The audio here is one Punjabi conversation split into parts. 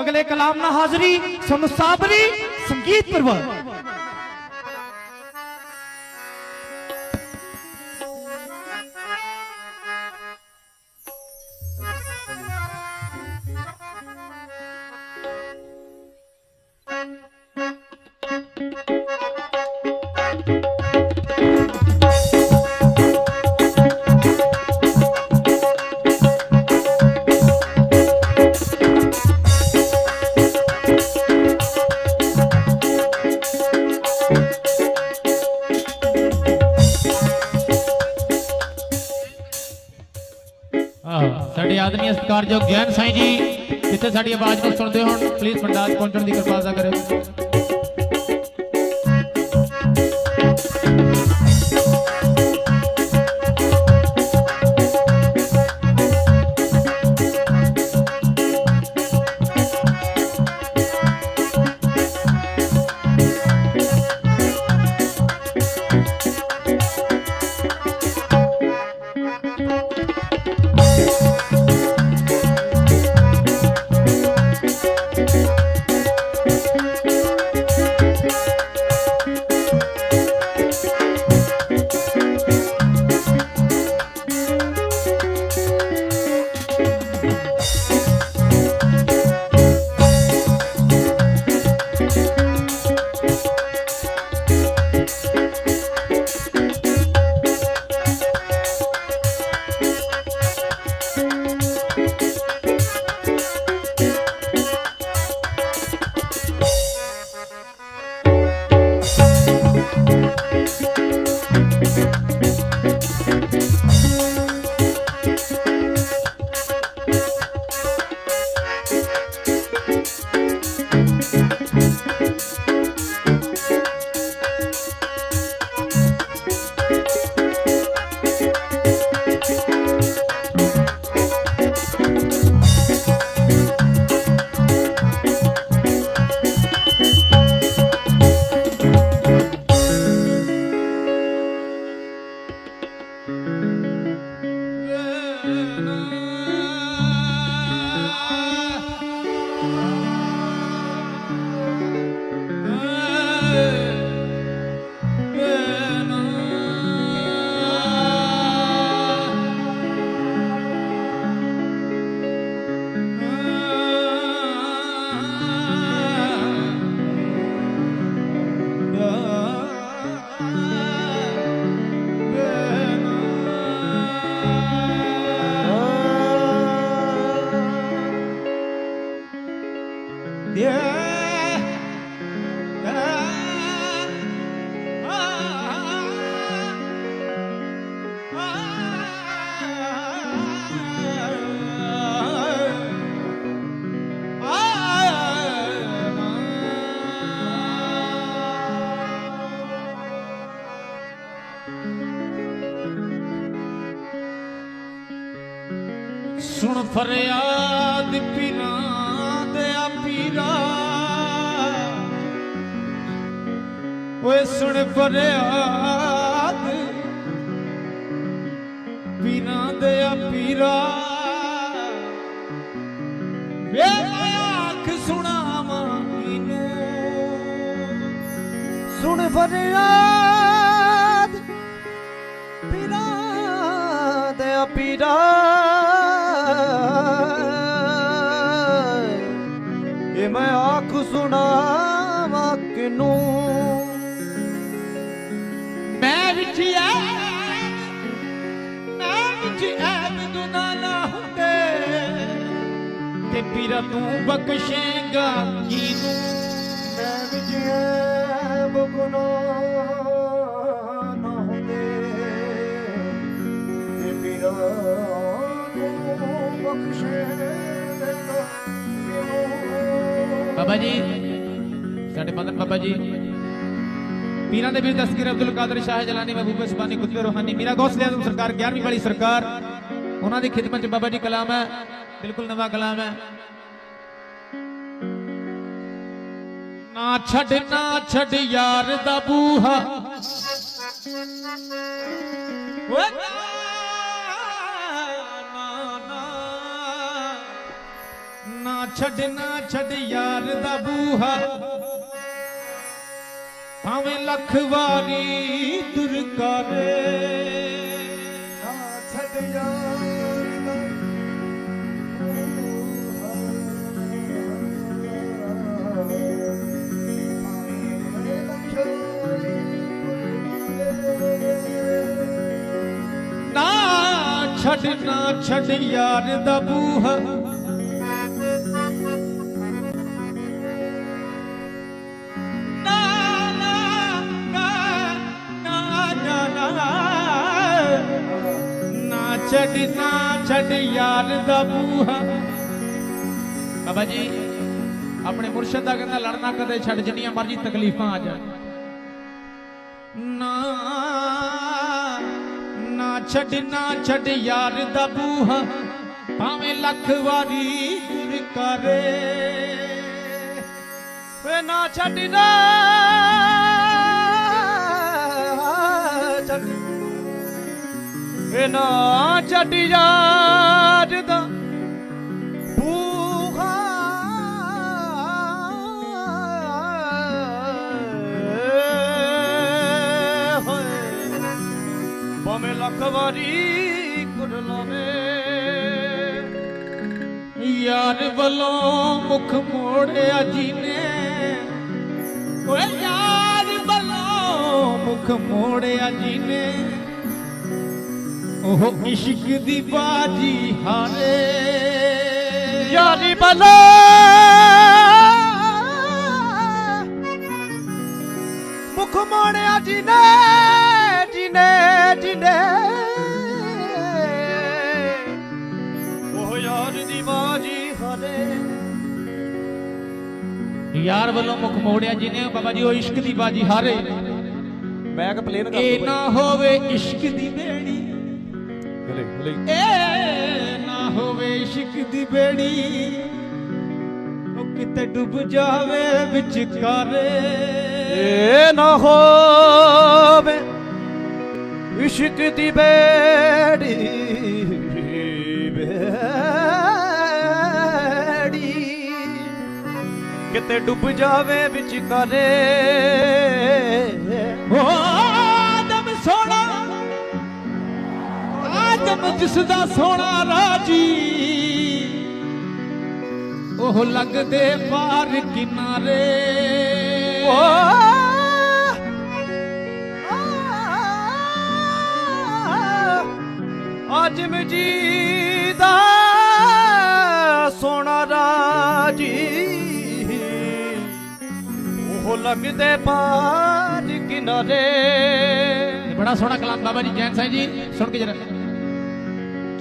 ਅਗਲੇ ਕਲਾਮ ਨਾ ਹਾਜ਼ਰੀ ਸਾਨੂੰ ਸਾਬਰੀ ਸੰਗੀਤ ਪਰਵ ਸਾਡੇ ਆਦਮੀ ਸਤਿਕਾਰਯੋਗ ਗਿਆਨ ਸਾਈਂ ਜੀ, ਜਿੱਥੇ ਸਾਡੀ ਆਵਾਜ਼ ਨੂੰ ਸੁਣਦੇ ਹੋਣ ਪਲੀਜ਼ ਪੰਡਾਲ ਪਹੁੰਚਣ ਦੀ ਕਿਰਪਾਲਤਾ ਕਰਿਓ ਸੁਣ ਫਰਿਆਦ ਪੀਰਾਂ ਦੇ ਆ ਪੀਰਾ। ਓਏ ਸੁਣ ਫਰਿਆਦ ਪੀਰਾਂ ਦੇ ਆ ਪੀਰਾ। ਵੇ ਮੈਂ ਆਖ ਸੁਣਾਵਾਂ ਇਹਨੂੰ ਸੁਣ ਫਰਿਆਦ ਪੀਰਾ ਦੇ ਪੀਰਾ। ਇਹ ਮੈਂ ਆਖ ਸੁਣਾਵਾਂ ਕਿਨੂੰ? ਮੈਂ ਵਿੱਚ ਐ ਮੈਂ ਵਿੱਚ ਨਾ ਹੁੰਦੇ। ਤੇ ਪੀਰਾ ਤੂੰ ਬਖਸ਼ੇਗਾ ਕੀਨੂੰ ਮੈਂ ਵਿਜੈ ਬਗੁਨਾ ਨਾ ਹੁੰਦੇ। ਤੇ ਪੀਰਾ ਬਾਬਾ ਜੀ, ਸਾਡੇ ਮਦਨ ਬਾਬਾ ਜੀ। ਪੀਰਾਂ ਦੇ ਵੀਰ ਦਸਤਗੀਰ ਅਬਦੁਲ ਕਾਦਰ ਸ਼ਾਹ ਜਲਾਨੀ, ਮਹਿਬੂਬ ਸੁਬਾਨੀ ਕੁਤਬੇ ਰੋਹਾਨੀ, ਮੀਰਾ ਗੌਸਲੇ ਆਜ਼ਮ ਸਰਕਾਰ 11ਵੀਂ ਵਾਲੀ ਸਰਕਾਰ, ਉਹਨਾਂ ਦੀ ਖਿਦਮਤ ਚ ਬਾਬਾ ਜੀ ਕਲਾਮ ਹੈ, ਬਿਲਕੁਲ ਨਵਾਂ ਕਲਾਮ ਹੈ। ਨਾ ਛੱਡ ਨਾ ਛੱਡ ਯਾਰ ਦਾ ਬੂਹਾ। ਓਏ ਛੱਡਣਾ ਛੱਡ ਯਾਰ ਦਾ ਬੂਹਾ। ਭਾਵੇਂ ਲੱਖ ਵਾਰੀ ਦੁਰਕਾਰੇ ਛੱਡ ਯਾਰ ਦਾ ਨਾ ਛੱਡਣਾ ਛੱਡ ਯਾਰ ਦਾ ਬੂਹਾ। ਨਾ ਛੱਡ ਯਾਰ ਦਾ ਬੂਹਾ। ਬਾਬਾ ਜੀ, ਆਪਣੇ ਮੁਰਸ਼ਿਦ ਦਾ ਕਹਿੰਦਾ, ਲੜਨਾ ਕਦੇ ਛੱਡ, ਜਿੰਨੀਆਂ ਮਰਜ਼ੀ ਤਕਲੀਫਾਂ ਆ ਜਾਣ। ਨਾ ਨਾ ਛੱਡ ਨਾ ਛੱਡ ਯਾਰ ਦਾ ਬੂਹਾ, ਭਾਵੇਂ ਲੱਖ ਵਾਰੀ ਦੁਰ ਕਰੇ। ਵੇ ਨਾ ਛੱਡ ਨਾ। ਵੇ ਛੱਡ ਯਾਰ ਦਾ ਬੂਹਾ ਹੋਏ। ਭਾਵੇਂ ਲੱਖ ਵਾਰੀ ਕੁਰ ਲਾਵੇ, ਯਾਰ ਵੱਲੋਂ ਮੁਖ ਮੋੜਿਆ ਜੀਨੇ। ਓਏ ਯਾਰ ਵੱਲੋਂ ਮੁਖ ਮੋੜਿਆ ਜੀ ਉਹ ਇਸ਼ਕ ਦੀ ਬਾਜੀ ਹਾਰੇ। ਯਾਰੀ ਬਲਾ। ਮੁਖ ਮੋੜਿਆ ਜੀ ਨੇ ਜੀ ਨੇ ਜੀ ਨੇ ਉਹ ਯਾਰ ਦੀ ਬਾਜੀ ਹਰੇ। ਯਾਰ ਵੱਲੋਂ ਮੁਖ ਮੋੜਿਆ ਜੀ ਨੇ ਬਾਬਾ ਜੀ ਉਹ ਇਸ਼ਕ ਦੀ ਬਾਜੀ ਹਾਰੇ। ਮੈਂ ਕਿ ਪਲੇਨ ਇਹ ਨਾ ਹੋਵੇ ਇਸ਼ਕ ਦੀ ਬੇੜੀ ਹਲੇ ਨਾ ਹੋਵੇ ਇਸ਼ਕ ਦੀ ਬੇੜੀ, ਉਹ ਕਿਤੇ ਡੁੱਬ ਜਾਵੇ ਵਿਚਕਾਰੇ। ਏ ਨਾ ਹੋਵੇ ਇਸ਼ਕ ਦੀ ਬੇੜੀ ਕਿਤੇ ਡੁੱਬ ਜਾਵੇ ਵਿੱਚ ਕਰੇ ਓ ਆਦਮ ਜਿਸ ਦਾ ਸੋਹਣਾ ਰਾਜੀ। ਉਹ ਲੱਗਦੇ ਪਾਰ ਕਿਨਾਰੇ। ਓ। ਆਜਮ ਜੀ ਦਾ ਸੋਨਾ ਰਾਜੀ। ਉਹ ਲੱਗਦੇ ਪਾਰ ਕਿਨਾਰੇ। ਬੜਾ ਸੋਹਣਾ ਕਲਾਮ ਬਾਬਾ ਜੀ ਜੈਨ ਸਾਹਿਬ ਜੀ ਸੁਣ ਕੇ ਜਰਾ।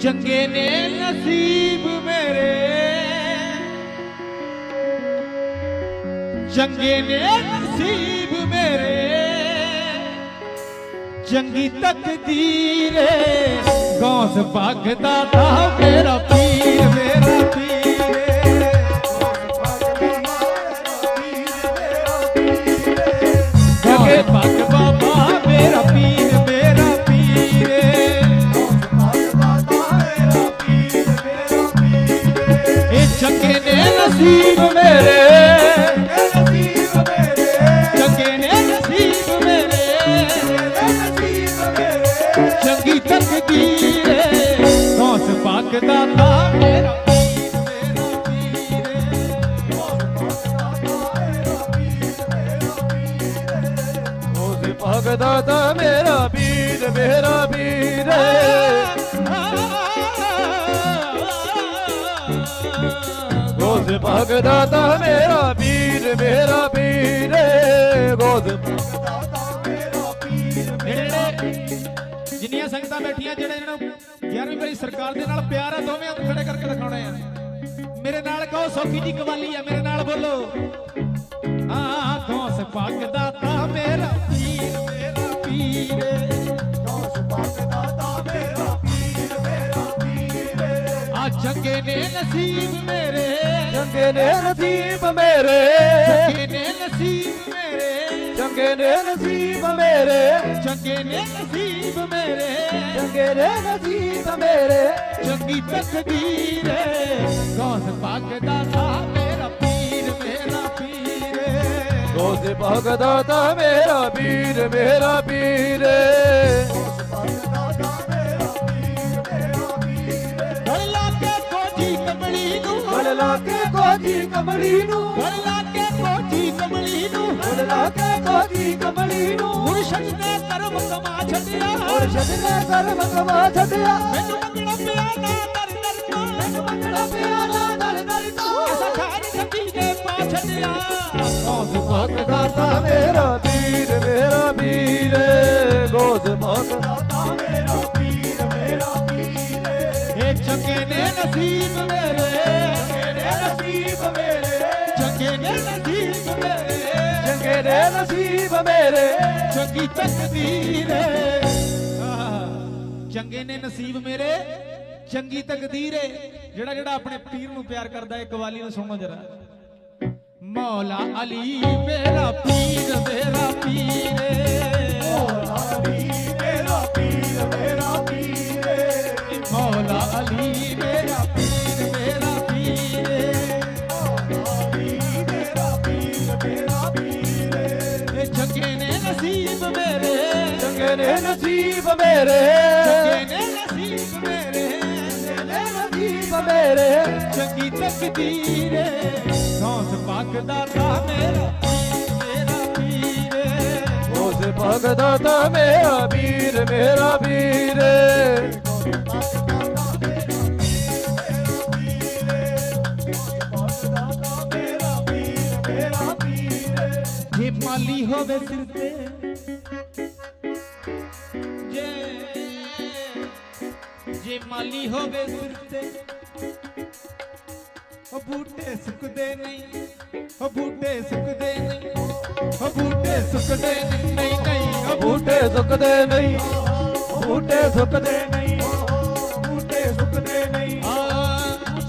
ਚੰਗੇ ਨੇ ਨਸੀਬ ਮੇਰੇ। ਚੰਗੇ ਨੇ ਨਸੀਬ ਮੇਰੇ। ਚੰਗੀ ਤਕਦੀਰ ਏ ਗੌਸ ਭਗਦਾ ਤਾ ਮੇਰਾ ਨੇ ਨਸੀਬ ਮੇਰੇ ਚੰਗੇ ਨੇ ਨਸੀਬ ਮੇਰੇ ਚੰਗੀ ਤਕਦੀਰ ਏ ਗੌਸ ਭਗਦਾ ਤਾ ਮੇਰਾ ਪੀਰ ਮੇਰਾ ਪੀਰ ਏ। ਉਸ ਭਗਦਾ ਤਾਂ ਮੇਰਾ ਵੀਰ ਮੇਰਾ ਉਸ ਭਗਦਾ ਤਾਂ ਮੇਰਾ ਵੀਰ ਮੇਰਾ ਵੀਰ ਗੋਦ ਜਿਹੜੇ ਜਿੰਨੀਆਂ ਸੰਗਤਾਂ ਬੈਠੀਆਂ, ਜਿਹੜੇ ਇਹਨਾਂ ਨੂੰ 11ਵੀਂ ਵਾਲੀ ਸਰਕਾਰ ਦੇ ਨਾਲ ਪਿਆਰ ਹੈ ਦੋਵੇਂ ਹੱਥ ਖੜੇ ਕਰਕੇ ਦਿਖਾਉਣੇ ਆ। ਮੇਰੇ ਨਾਲ ਕਹੋ, ਸੌਖੀ ਜੀ ਕਵਾਲੀ ਆ, ਮੇਰੇ ਨਾਲ ਬੋਲੋ। ਚੰਗੇ ਨੇ ਨਸੀਬ ਮੇਰੇ। ਚੰਗੇ ਨੇ ਨਸੀਬ ਮੇਰੇ। ਚੰਗੇ ਨੇ ਨਸੀਬ ਮੇਰੇ। ਚੰਗੇ ਨੇ ਨਸੀਬ ਮੇਰੇ। ਚੰਗੇ ਨੇ ਨਸੀਬ ਮੇਰੇ। ਚੰਗੇ ਨੇ ਨਸੀਬ ਮੇਰੇ। ਚੰਗੀ ਤਕਦੀਰ ਗੌਸ ਭਗਦਾ ਦਾ ਮੇਰਾ ਪੀਰ ਮੇਰਾ ਪੀਰ। ਗੋਸ ਭਗਦਾ ਤਾ ਮੇਰਾ ਵੀਰ ਮੇਰਾ ਵੀਰ ਲਾ ਕੇ ਕੋਜੀ ਕਮਲੀ ਨੂੰ। ਗਲ ਲਾ ਕੇ ਕੋਜੀ ਕਮਲੀ ਨੂੰ। ਗਲ ਲਾ ਕੇ ਕੋਜੀ ਕਮਲੀ ਨੂੰ। ਮੁਰਸ਼ਦ ਨੇ ਕਰਮ ਕਮਾ ਛੱਡਿਆ। ਮੁਰਸ਼ਦ ਨੇ ਕਰਮ ਕਮਾ ਛੱਡਿਆ। ਮੈਨੂੰ ਮੰਗਣਾ ਪਿਆ ਨਾ ਦਰ ਦਰ ਤੋਂ। ਮੈਨੂੰ ਮੰਗਣਾ ਪਿਆ ਨਾ ਦਰ ਦਰ ਤੋਂ। ਐਸਾ ਖਾਨ ਖੱਟੀ ਦੇ ਪਾ ਛੱਡਿਆ। ਗੋਸ ਭਗਦਾ ਤਾ ਮੇਰਾ ਵੀਰ ਮੇਰਾ ਵੀਰ ਗੋਸ ਭਗਦਾ ਤਾ ਨਸੀਬ ਮੇਰੇ ਚੰਗੀ ਤਕਦੀਰ ਆਹ, ਚੰਗੇ ਨੇ ਨਸੀਬ ਮੇਰੇ ਚੰਗੀ ਤਕਦੀਰ ਏ। ਜਿਹੜਾ ਜਿਹੜਾ ਆਪਣੇ ਪੀਰ ਨੂੰ ਪਿਆਰ ਕਰਦਾ ਏ ਕਵਾਲੀ ਨੂੰ ਸੁਣੋ ਜਰਾ। ਮੌਲਾ ਅਲੀ ਮੇਰਾ ਪੀਰ ਮੇਰਾ ਪੀਰ ਮੇਰਾ ਨਸੀਬ ਮੇਰੇ। ਚੰਗੇ ਨੇ ਨਸੀਬ ਮੇਰੇ। ਨੇ ਨਸੀਬ ਮੇਰੇ। ਚੰਗੀ ਤਕਦੀਰ ਸੌਂਸ ਪੱਕਦਾ ਤਾ ਮੇਰਾ ਪੀਰ ਮੇਰਾ ਪੀਰ ਉਸ ਭਗਦਾ ਤਾ ਮੇਰਾ ਵੀਰ ਮੇਰਾ ਵੀਰ ਜੇ ਮਾਲੀ ਹੋਵੇ ਸਿਰ ਤੇ ਮਾਲੀ ਹੋਵੇ ਸਿਰ ਤੇ ਉਹ ਬੂਟੇ ਸੁੱਕਦੇ ਨਹੀਂ, ਉਹ ਬੂਟੇ ਸੁੱਕਦੇ ਨਹੀਂ, ਉਹ ਬੂਟੇ ਸੁੱਕਦੇ ਨਹੀਂ ਨਹੀਂ ਉਹ ਬੂਟੇ ਸੁੱਕਦੇ ਨਹੀਂ ਬੂਟੇ ਸੁੱਕਦੇ ਨਹੀਂ, ਬੂਟੇ ਸੁੱਕਦੇ ਨਹੀਂ। ਆ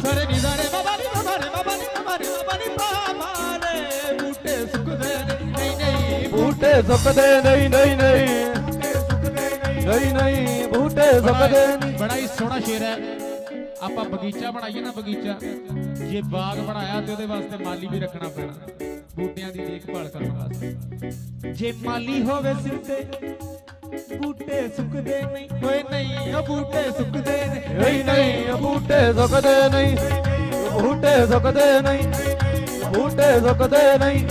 ਸਰੇ ਨਿਜ਼ਾਰੇ ਬਾਬਾ ਨੀ ਬਾਬਾ ਰੇ ਬਾਬਾ ਨੀ ਬਾਬਾ ਰੇ ਬਾਬਾ ਨੀ ਬਾਬਾ ਰੇ ਬੂਟੇ ਸੁੱਕਦੇ ਨਹੀਂ ਨਹੀਂ ਬੂਟੇ ਸੁੱਕਦੇ ਨਹੀਂ ਨਹੀਂ ਨਹੀਂ ਨਹੀਂ ਨਹੀਂ। ਸੁੱਕਦੇ ਨਹੀਂ। ਬੜਾ ਹੀ ਸੋਹਣਾ ਸ਼ੇਰ ਹੈ। ਆਪਾਂ ਬਗੀਚਾ ਬਣਾਈਏ ਨਾ ਬਗੀਚਾ ਜੇ ਬਾਗ ਬਣਾਇਆ ਤੇ ਉਹਦੇ ਵਾਸਤੇ ਮਾਲੀ ਵੀ ਰੱਖਣਾ ਪੈਣਾ। ਬੂਟਿਆਂ ਦੀ ਦੇਖਭਾਲ ਕਰਨ ਵਾਸਤੇ। ਜੇ ਮਾਲੀ ਹੋਵੇ ਸਿਰ ਤੇ ਬੂਟੇ ਸੁੱਕਦੇ ਨਹੀਂ। ਓਏ ਨਹੀਂ ਉਹ ਬੂਟੇ ਸੁੱਕਦੇ ਨਹੀਂ। ਨਹੀਂ ਨਹੀਂ ਬੂਟੇ ਸੁੱਕਦੇ ਨਹੀਂ। ਬੂਟੇ ਸੁੱਕਦੇ ਨਹੀਂ। ਬੂਟੇ ਸੁੱਕਦੇ ਨਹੀਂ।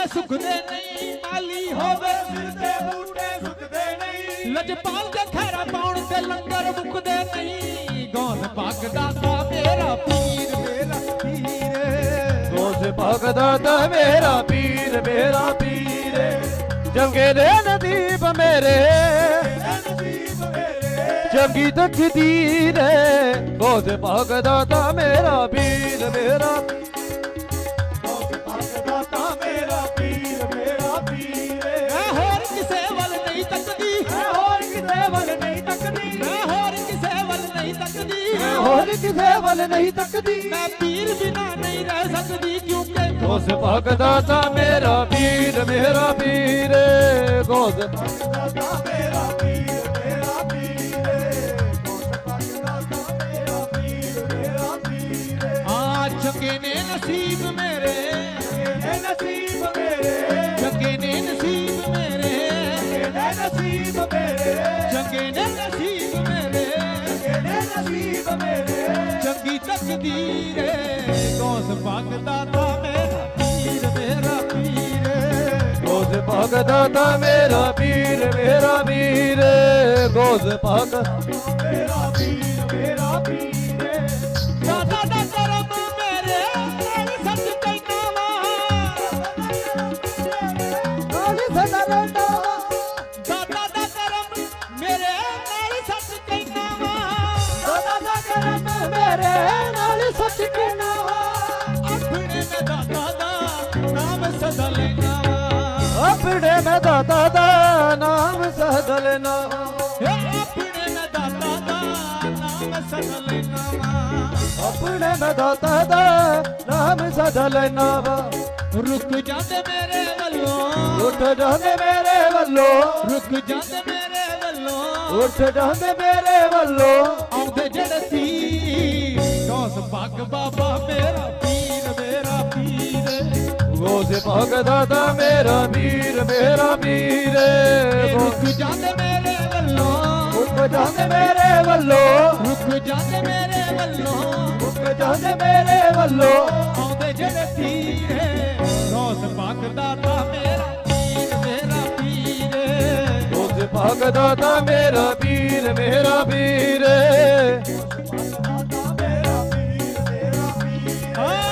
ਬੂਟੇ ਸੁੱਕਦੇ ਨਹੀਂ ਮਾਲੀ ਹੋਵੇ ਸਿਰ ਤੇ ਬੂਟੇ ਸੁੱਕਦੇ ਨਹੀਂ। ਲਜਪਾਲ ਦੇ ਖੈਰਾ ਪਾਉਣ ਤੇ ਲੰਗਰ ਮੁੱਕਦੇ ਨਹੀਂ। ਗੌਸ ਪੱਕਦਾ ਤਾ ਮੇਰਾ ਪੀਰ ਮੇਰਾ ਪੀਰ। ਦੋਸ ਭਗਦਾ ਤਾ ਮੇਰਾ ਪੀਰ ਮੇਰਾ ਪੀਰ। ਚੰਗੇ ਦੇ ਨਦੀਪ ਮੇਰੇ। ਚੰਗੀ ਤਕਦੀਰ ਦੋਸ ਭਗਦਾ ਤਾ ਮੇਰਾ ਪੀਰ ਮੇਰਾ ਹੋਰ ਕਿਸੇ ਵੱਲ ਨਹੀਂ ਤੱਕਦੀ। ਮੈਂ ਪੀਰ ਬਿਨਾ ਨਹੀਂ ਰਹਿ ਸਕਦੀ ਕਿਉਂਕਿ ਉਸ ਭਗਦਾ ਤਾ ਮੇਰਾ ਪੀਰ ਮੇਰਾ ਪੀਰ ਗੋਸ ਭਗਦਾ ਤਾ ਮੇਰਾ ਪੀਰ ਮੇਰਾ ਪੀਰ ਗੋਸ ਭਗਦਾ ਤਾ ਮੇਰਾ ਪੀਰ ਮੇਰਾ ਪੀਰ ਆ ਚੰਗੇ ਨੇ ਨਸੀਬ ਮੇਰੇ। ਇਹ ਨਸੀਬ ਮੇਰੇ। ਚੰਗੇ ਨੇ ਨਸੀਬ ਮੇਰੇ। ਇਹ ਨਸੀਬ ਮੇਰੇ। ਚੰਗੇ ਨੇ ਨਸੀਬ ਚੰਗੀ ਤਕਦੀਰ ਗੌਸ ਭਗਦਾ ਤਾ ਮੇਰਾ ਪੀਰ ਮੇਰਾ ਪੀਰ ਗੋਸ ਭਗਦਾ ਤਾ ਮੇਰਾ ਪੀਰ ਮੇਰਾ ਪੀਰ ਗੋਸ ਭਗਦਾ ਆਪਣੇ ਮੈਂ ਦਾਦਾ ਦਾ ਨਾਮ ਸਦਾ ਲੈਣਾ। ਵਾ ਆਪਣੇ ਮੈਂ ਦਾਤਾ ਦਾ ਨਾਮ ਸਦ ਲੈਣਾ। ਏ ਆਪਣੇ ਮੈਂ ਦਾਦਾ ਦਾ ਨਾਮ ਸਦਾ ਲੈਣਾ। ਵਾ ਆਪਣੇ ਮੈਂ ਦਾਤਾ ਦਾ ਨਾਮ ਸਦ ਲੈਣਾ। ਵਾ ਰੁਕ ਜਾਂਦੇ ਮੇਰੇ ਵੱਲੋਂ। ਉੱਠ ਜਾਂਦੇ ਮੇਰੇ ਵੱਲੋਂ। ਰੁਕ ਜਾਂਦੇ ਮੇਰੇ ਵੱਲੋਂ। ਉੱਠ ਜਾਂਦੇ ਮੇਰੇ ਵੱਲੋਂ। ਆਉਂਦੇ ਜਿਹੜੇ ਸੀ ਪੱਗ ਬਾਬਾ ਮੇਰਾ ਪੀਰ ਮੇਰਾ ਪੀਰ। ਗੋਸੇ ਭਗਦਾ ਦਾ ਮੇਰਾ ਵੀਰ ਮੇਰਾ ਵੀਰ ਰੁਕ ਜਾਂਦੇ ਮੇਰੇ ਵੱਲੋਂ। ਉੱਠ ਜਾਂਦੇ ਮੇਰੇ ਵੱਲੋਂ। ਰੁਕ ਜਾਂਦੇ ਮੇਰੇ ਵੱਲੋਂ। ਉੱਠ ਜਾਂਦੇ ਮੇਰੇ ਵੱਲੋਂ। ਆਉਂਦੇ ਜਿਹੜੇ ਸੀ ਗੌਸ ਪੱਗ ਦਾਤਾ ਮੇਰਾ ਪੀਰ ਮੇਰਾ ਪੀਰ। ਗੋਸੇ ਭਗਦਾ ਦਾ ਮੇਰਾ ਵੀਰ ਮੇਰਾ ਵੀਰ ਹਾਂ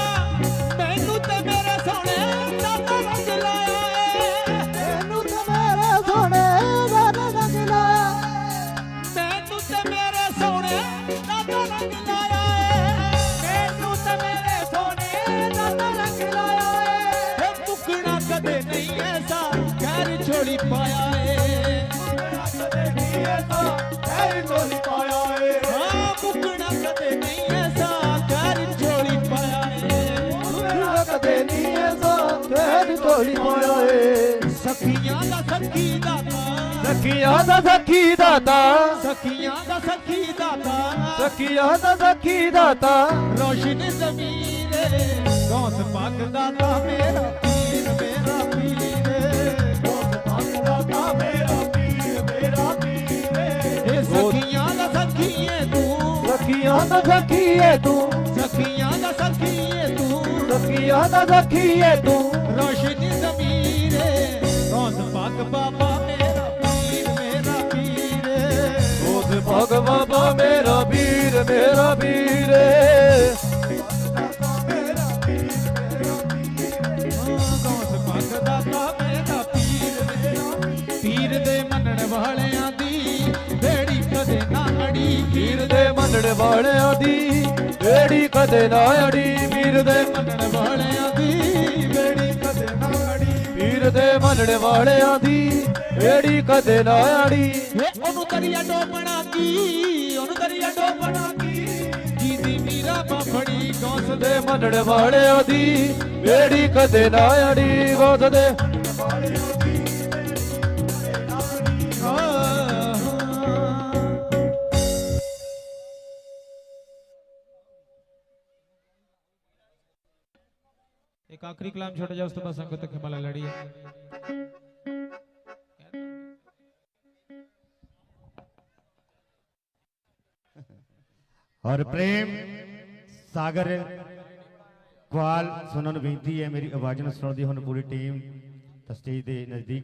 ਸਖੀ ਦਾਤਾ। ਸਖੀਆਂ ਦਾ ਸਖੀ ਦਾਤਾ। ਸਖੀਆਂ ਦਾ ਸਖੀ ਦਾਤਾ। ਸਖੀਆਂ ਦਾ ਸਖੀ ਦਾਤਾ। ਰੋਸ਼ਨ ਜ਼ਮੀਰੇ ਗੌਸ ਪੱਗ ਦਾਤਾ ਮੇਰਾ ਪੀਰ ਮੇਰਾ ਪੀਰ ਇਹ ਸਖੀਆਂ ਦਾ ਸਖੀਏ ਤੂੰ। ਸਖੀਆਂ ਦਾ ਸਖੀਏ ਤੂੰ। ਸਖੀਆਂ ਦਾ ਸਖੀਏ ਤੂੰ। ਸਖੀਆਂ ਦਾ ਸਖੀਏ ਤੂੰ। ਰੋਸ਼ਨ ਜ਼ਮੀਰੇ ਗੌਸ ਬਾਬਾ ਮੇਰਾ ਪੀਰ ਮੇਰਾ ਪੀਰ ਉਸ ਭਗ ਬਾਬਾ ਮੇਰਾ ਵੀਰ ਮੇਰਾ ਵੀਰ ਗੌਸ ਪੱਗ ਦਾਤਾ ਮੇਰਾ ਪੀਰ ਪੀਰ ਦੇ ਮੰਨਣ ਵਾਲਿਆਂ ਦੀ ਬੇੜੀ ਕਦੇ ਨਾ ਅੜੀ ਵੀਰ ਦੇ ਮੰਨਣ ਵਾਲਿਆਂ ਦੀ ਏੜੀ ਕਦੇ ਨਾ ਅੜੀ ਵੀਰ ਦੇ ਮੰਨਣ ਵਾਲਿਆਂ ਵੀਰ ਵਾਲਿਆਂ ਦੀ ਏੜੀ ਕਦੇ ਨਾ ਅੜੀ ਏ ਉਹਨੂੰ ਦਰਿਆ ਡੋਬਣਾ ਕੀ? ਉਹਨੂੰ ਦਰਿਆ ਡੋਬਣਾ ਕੀ? ਜੀਦੀ ਮੀਰਾ ਬਾਫੜੀ ਗੌਸ ਦੇ ਮੰਨਣ ਵਾਲਿਆਂ ਦੀ ਏੜੀ ਕਦੇ ਨਾ ਅੜੀ ਗੋਦ ਦੇ ਇੱਕ ਕਲਾਮ ਛੋਟਾ ਜਿਹਾ ਉਸ ਤੋਂ ਬਾਅਦ ਸੰਗਤ ਖਿਮਾਲਾ ਲੜੀ ਔਰ ਪ੍ਰੇਮ ਸਾਗਰ ਕੁਆਲ ਸੁਣਨ ਨੂੰ ਬੇਨਤੀ ਹੈ, ਮੇਰੀ ਆਵਾਜ਼ ਨੂੰ ਸੁਣਦੀ ਹੁਣ ਪੂਰੀ ਟੀਮ ਤਾਂ ਸਟੇਜ ਦੇ ਨਜ਼ਦੀਕ